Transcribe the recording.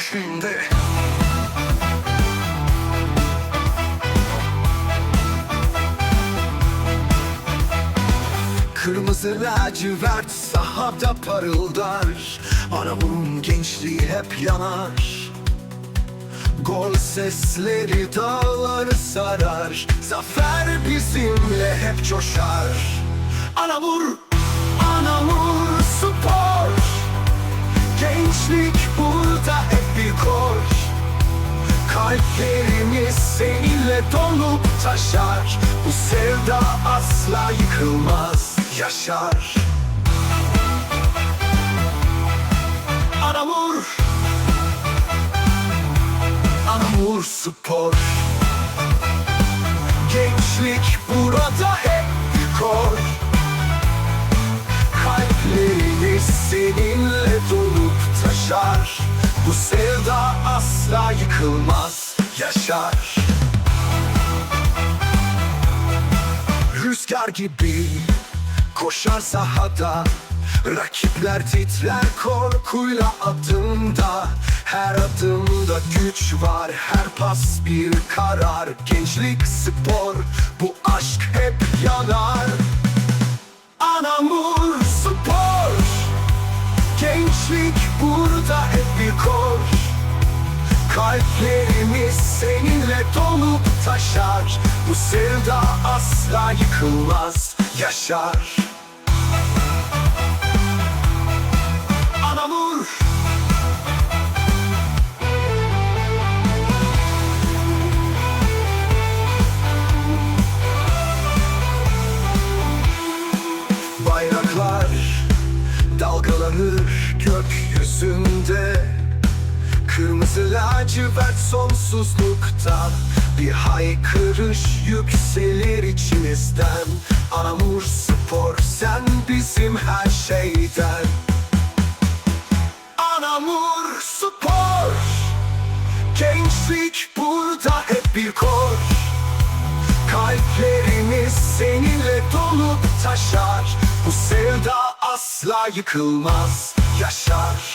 içinde Kırmızı lacivert sahada parıldar. Anamın gençliği hep yanar. Gol sesleri dağları sarar. Zafer bizimle hep coşar. Anamur dolup taşar. Bu sevda asla yıkılmaz, yaşar. Anamur. Anamur Spor. Gençlik burada hep bir kor Kalplerimiz seninle dolup taşar. Bu sevda asla yıkılmaz, yaşar Rüzgar gibi koşar sahada. Rakipler titrer korkuyla adımda. Her adımda güç var, her pas bir karar. Gençlik spor, bu aşk hep yanar. Anamur spor. Gençlik burada hep bir koş. Kalplerimiz seninle dolup taşar. Bu sevda asla yıkılmaz, yaşar. Anamur. Bayraklar dalgalanır gökyüzünde. Kırmızı lacivert sonsuzlukta Bir haykırış yükselir içimizden. Anamur spor sen bizim her şeyden. Anamur spor. Gençlik burada hep bir koş Kalplerimiz seninle dolup taşar. Bu sevda asla yıkılmaz, yaşar